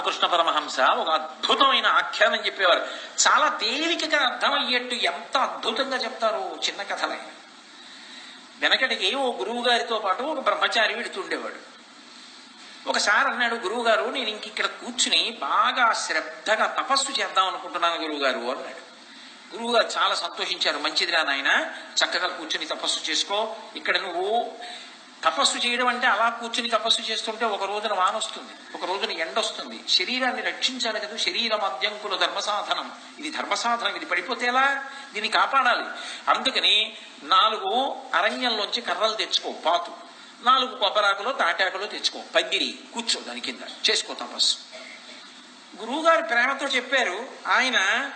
రామకృష్ణ పరమహంస ఒక అద్భుతమైన ఆఖ్యానం చెప్పేవారు. చాలా తేలికగా అర్థమయ్యేట్టు ఎంత అద్భుతంగా చెప్తారు చిన్న కథలే. వెనకటికి ఓ గురువు గారితో పాటు ఒక బ్రహ్మచారి విడుతుండేవాడు ఒకసారి అన్నాడు గురువు గారు నేను ఇంక ఇక్కడ కూర్చుని బాగా శ్రద్ధగా తపస్సు చేద్దాం అనుకుంటున్నాను గురువు గారు అన్నాడు. గురువు గారు చాలా సంతోషించారు. మంచిదిరా నాయన చక్కగా కూర్చుని తపస్సు చేసుకో. ఇక్కడ నువ్వు తపస్సు చేయడం అంటే అలా కూర్చుని తపస్సు చేస్తుంటే ఒక రోజున వాన వస్తుంది ఒక రోజున ఎండ వస్తుంది. శరీరాన్ని రక్షించాలి కదా శరీరం అద్యంకుల ధర్మ సాధనం ఇది ధర్మ సాధనం ఇది పడిపోతే ఎలా? దీన్ని కాపాడాలి. అందుకని నాలుగు అరణ్యంలోంచి కర్రలు తెచ్చుకో పాతు. నాలుగు కొబ్బరాకులో తాటాకులో తెచ్చుకో పందిరి కూర్చో దాని కింద. చేసుకో తపస్సు. గురువుగారు ప్రేమతో చెప్పారు ఆయన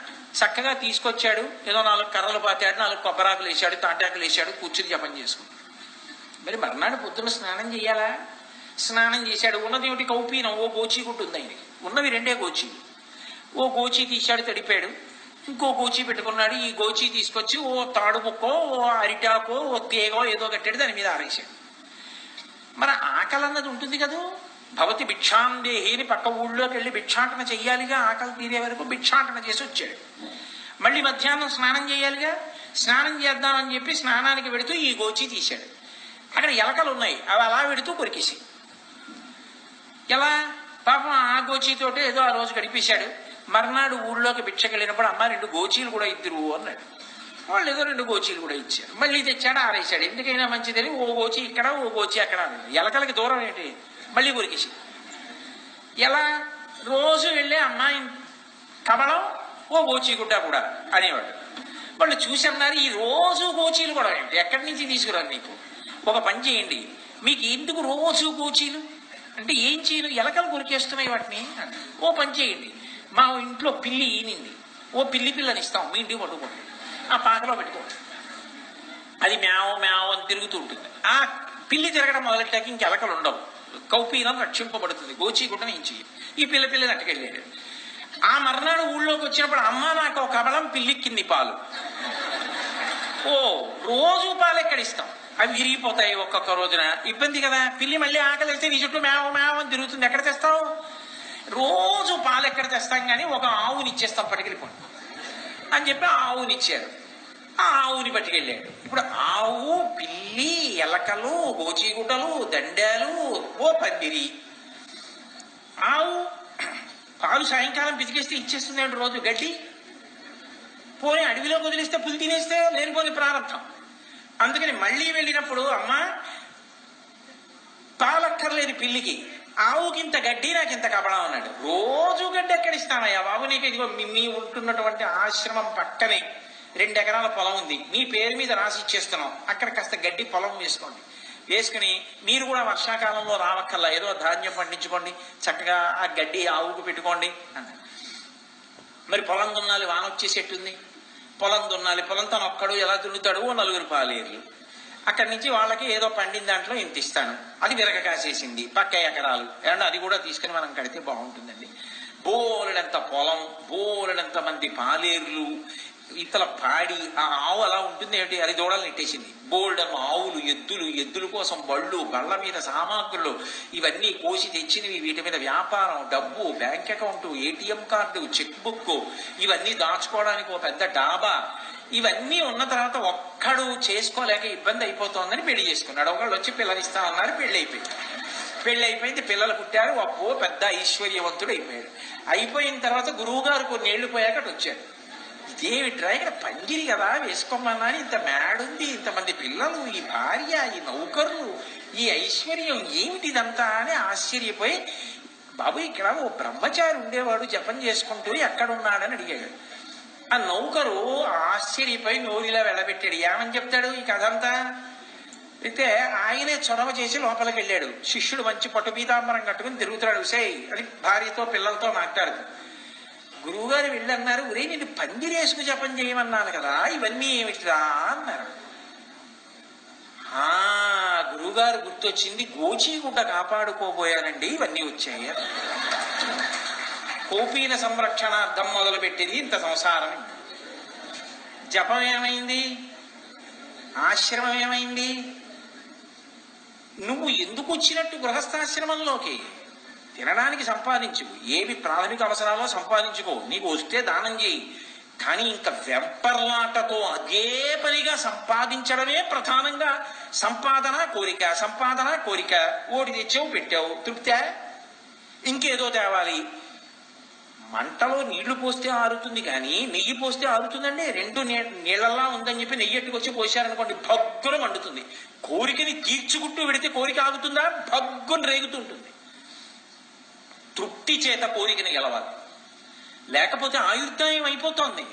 చక్కగా తీసుకొచ్చాడు ఏదో నాలుగు కర్రలు పాతాడు నాలుగు కొబ్బరాకులు వేసాడు తాటాకులు వేసాడు కూర్చుని జపం చేసుకున్నాడు మరి మర్నాడు పొద్దున్న స్నానం చేయాలా? స్నానం చేశాడు. ఉన్నది ఏమిటి? కౌపీనం. ఓ గోచి ఉంటుంది ఆయనకి. ఉన్నవి రెండే గోచీలు. ఓ గోచి తీశాడు తడిపాడు. ఇంకో గోచి పెట్టుకున్నాడు. ఈ గోచి తీసుకొచ్చి ఓ తాడు ముక్కో ఓ అరిటాకో ఓ తీగో ఏదో కట్టాడు దాని మీద ఆరేశాడు. మరి ఆకలి అన్నది ఉంటుంది కదూ? భవతి భిక్షాందేహిని పక్క ఊళ్ళోకి వెళ్ళి భిక్షాటన చెయ్యాలిగా. ఆకలి తీరే వరకు భిక్షాటన చేసి వచ్చాడు. మళ్ళీ మధ్యాహ్నం స్నానం చేయాలిగా? స్నానం చేద్దామని చెప్పి స్నానానికి పెడుతూ ఈ గోచి తీశాడు. అక్కడ ఎలకలు ఉన్నాయి. అవి అలా విడుతూ కొరికేసి. ఎలా? పాపం ఆ గోచీతోటి ఏదో ఆ రోజు గడిపేశాడు. మర్నాడు ఊళ్ళోకి భిక్షకెళ్ళినప్పుడు అమ్మ రెండు గోచీలు కూడా ఇద్దరు అన్నాడు. వాళ్ళు ఏదో రెండు గోచీలు కూడా ఇచ్చారు. మళ్ళీ తెచ్చాడు ఆరేశాడు. ఎందుకైనా మంచిదని ఓ గోచి ఇక్కడ ఓ గోచి అక్కడ ఎలకలకి దూరం ఏంటి? మళ్ళీ కొరికేసి. ఎలా? రోజు వెళ్ళే అమ్మాయి కమలం ఓ గోచి గుడ్డ కూడా అనేవాడు. వాళ్ళు చూసి అన్నారు ఈ రోజు గోచీలు కూడా ఏంటి? ఎక్కడి నుంచి తీసుకురాను నీకు? ఒక పని చేయండి. మీకు ఎందుకు రోజు గోచీలు అంటే ఏం చేయను ఎలకలు కొరికేస్తున్నాయి వాటిని. ఓ పని చేయండి. మా ఇంట్లో పిల్లి ఈనింది. ఓ పిల్లి పిల్లని ఇస్తాం. మీ ఇంటికి పట్టుకోండి. ఆ పాకలో పెట్టుకోండి. అది మ్యావ్ మ్యావ్ అని తిరుగుతూ ఉంటుంది. ఆ పిల్లి తిరగడం మొదలెట్టాక ఇంక ఎలకలు ఉండవు. కౌపీనం రక్షింపబడుతుంది. గోచి కూడా నేను చెయ్యి ఈ పిల్ల పిల్లని అట్టుకెళ్ళాడు ఆ మర్నాడు ఊళ్ళోకి వచ్చినప్పుడు అమ్మ నాకు ఒక కబలం పిల్లిక్కింది పాలు. ఓ రోజు పాలు ఎక్కడ ఇస్తాం? అవి విరిగిపోతాయి ఒక్కొక్క రోజున. ఇబ్బంది కదా. పిల్లి మళ్ళీ ఆకలి వేస్తే నీ చుట్టూ మేవ మేవ అని తిరుగుతుంది. ఎక్కడ తెస్తావు? రోజు పాలు ఎక్కడ తెస్తాం కానీ ఒక ఆవుని ఇచ్చేస్తాం పట్టుకెళ్ళిపోండి అని చెప్పి ఆవుని ఆవునిచ్చారు ఆ ఆవుని పట్టుకెళ్ళాడు. ఇప్పుడు ఆవు పిల్లి ఎలకలు గోచీగుటలు దండాలు ఓ పందిరి. ఆవు పాలు సాయంకాలం పితికేస్తే ఇచ్చేస్తుంది రోజు గడ్డి? పోనీ అడవిలో వదిలేస్తే పులి తినేస్తే లేనిపోని ప్రారంభం. అందుకని మళ్ళీ వెళ్ళినప్పుడు అమ్మ పాలక్కర్లేని పిల్లికి. ఆవుకింత గడ్డి నాకింత కబడా అన్నాడు రోజు గడ్డి ఎక్కడ ఇస్తానయ్యా బాబు నీకు ఇదిగో మీ- ఉంటున్నటువంటి ఆశ్రమం పక్కనే రెండు ఎకరాల పొలం ఉంది. మీ పేరు మీద రాసి ఇచ్చేస్తున్నాం. అక్కడ కాస్త గడ్డి పొలం వేసుకోండి. వేసుకుని మీరు కూడా వర్షాకాలంలో రావక్కల్లా ఏదో ధాన్యం పండించుకోండి. చక్కగా ఆ గడ్డి ఆవుకు పెట్టుకోండి అన్నాడు. మరి పొలం దున్నాలి వాన వచ్చేసేట్టుంది పొలం దున్నాలి పొలం తను ఒక్కడు ఎలా దున్నుతాడు ఓ నలుగురు పాలేర్లు. అక్కడి నుంచి వాళ్ళకి ఏదో పండిన దాంట్లో ఇంత ఇస్తాను. అది విరగ కాసేసింది పక్క ఎకరాలు. ఏమన్నా అది కూడా తీసుకుని మనం కడితే బాగుంటుందండి. బోలెడంత పొలం బోలెడంత మంది పాలేర్లు ఇతల పాడి ఆ ఆవు అలా ఉంటుంది ఏంటి అది దూడలు నెట్టేసింది. బోల్డము ఆవులు ఎద్దులు ఎద్దుల కోసం బళ్ళు బళ్ళ మీద సామాగ్రులు ఇవన్నీ కోసి తెచ్చినవి వీటి మీద వ్యాపారం డబ్బు bank account ATM card cheque book ఇవన్నీ దాచుకోవడానికి ఒక పెద్ద డాబా. ఇవన్నీ ఉన్న తర్వాత ఒక్కడు చేసుకోలేక ఇబ్బంది అయిపోతోందని పెళ్ళి చేసుకున్నాడు. ఒకళ్ళు వచ్చి పిల్లనిస్తా అన్నారు పెళ్ళి అయిపోయింది. పెళ్ళి అయిపోయింది పిల్లలు పుట్టారు అప్పో పెద్ద ఐశ్వర్యవంతుడు అయిపోయాడు. అయిపోయిన తర్వాత గురువు గారు కొన్ని ఏళ్ళు పోయాక అటు వచ్చాడు. ఇదేమిట్రా ఇక్కడ పంగిరి కదా? వేసుకోమన్నా అని ఇంత మేడుంది. ఇంతమంది పిల్లలు ఈ భార్య ఈ నౌకర్లు ఈ ఐశ్వర్యం ఏమిటి ఇదంతా అని ఆశ్చర్యపోయి బాబు ఇక్కడ ఓ బ్రహ్మచారి ఉండేవాడు జపం చేసుకుంటూ ఎక్కడున్నాడని అడిగాడు. ఆ నౌకరు ఆశ్చర్యపోయి నోరిలా వెళ్ళబెట్టాడు. ఏమని చెప్తాడు ఈ కథ అంతా అయితే ఆయనే చొరవ చేసి లోపలికి వెళ్ళాడు శిష్యుడు మంచి పట్టు పీతాంబరం కట్టుకుని తిరుగుతున్నాడు. సై అని భార్యతో పిల్లలతో మాట్లాడుతూ గురువుగారు వెళ్ళన్నారు ఒరే నేను పందిరేసుకు జపం చేయమన్నాను కదా ఇవన్నీ ఏమిటిరా? అన్నారు. ఆ గురువుగారు గుర్తొచ్చింది గోచీగుడ్డ కాపాడుకోబోయానండి ఇవన్నీ వచ్చాయి. కోపీన సంరక్షణార్థం మొదలుపెట్టింది ఇంత సంసారం. జపం ఏమైంది? ఆశ్రమం ఏమైంది? నువ్వు ఎందుకు వచ్చినట్టు గృహస్థాశ్రమంలోకి? తినడానికి సంపాదించు. ఏవి ప్రాథమిక అవసరాలో సంపాదించుకో. నీకు వస్తే దానం చేయి. కానీ ఇంకా వెంపర్లాటతో అదే పనిగా సంపాదించడమే ప్రధానంగా. సంపాదన కోరిక సంపాదన కోరిక. ఓడి తెచ్చావు పెట్టావు. తృప్తే? ఇంకేదో తేవాలి. మంటలో నీళ్ళు పోస్తే ఆరుతుంది కానీ నెయ్యి పోస్తే ఆరుతుందండి. రెండు నీ- నీళ్ళల్లా ఉందని చెప్పి నెయ్యి ఎట్టుకొచ్చి పోసారనుకోండి భగ్గున మండుతుంది. కోరికని తీర్చుకుంటూ పెడితే కోరిక ఆగుతుందా? భగ్గున రేగుతుంటుంది. తృప్తి చేత కోరికని గెలవాలి. లేకపోతే ఆయుర్దాయం అయిపోతోంది.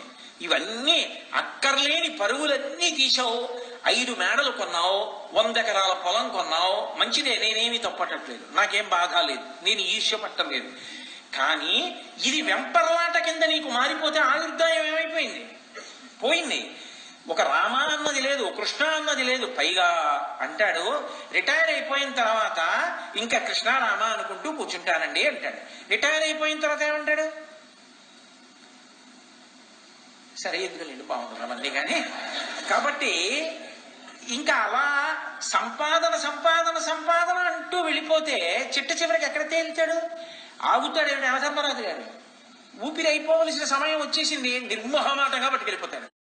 ఇవన్నీ అక్కర్లేని పరుగులన్నీ తీసావు ఐదు మేడలు కొన్నావు. వంద ఎకరాల పొలం కొన్నావు. మంచిదే నేనేమి తప్పటట్లేదు. నాకేం బాధ లేదు. నేను ఈర్ష్య పట్టలేదు కానీ ఇది వెంపర్లాట కింద నీకు మారిపోతే ఆయుర్దాయం ఏమైపోయింది? పోయింది. ఒక రామ అన్నది లేదు కృష్ణ అన్నది లేదు. పైగా అంటాడు రిటైర్ అయిపోయిన తర్వాత ఇంకా కృష్ణ రామ అనుకుంటూ కూర్చుంటానండి అంటాడు. రిటైర్ అయిపోయిన తర్వాత ఏమంటాడు? సరే ఎందుకు బాగుంటుంది బాగుంటున్నామండి కానీ కాబట్టి ఇంకా అలా సంపాదన సంపాదన సంపాదన అంటూ వెళ్ళిపోతే చిట్ట చివరికి ఎక్కడ తేలుతాడు? ఆగుతాడు ఏమిటి అవధర్మరాజు గారు? ఊపిరి అయిపోవలసిన సమయం వచ్చేసింది నిర్మోహమాటంగా పట్టుకెళ్ళిపోతాడు.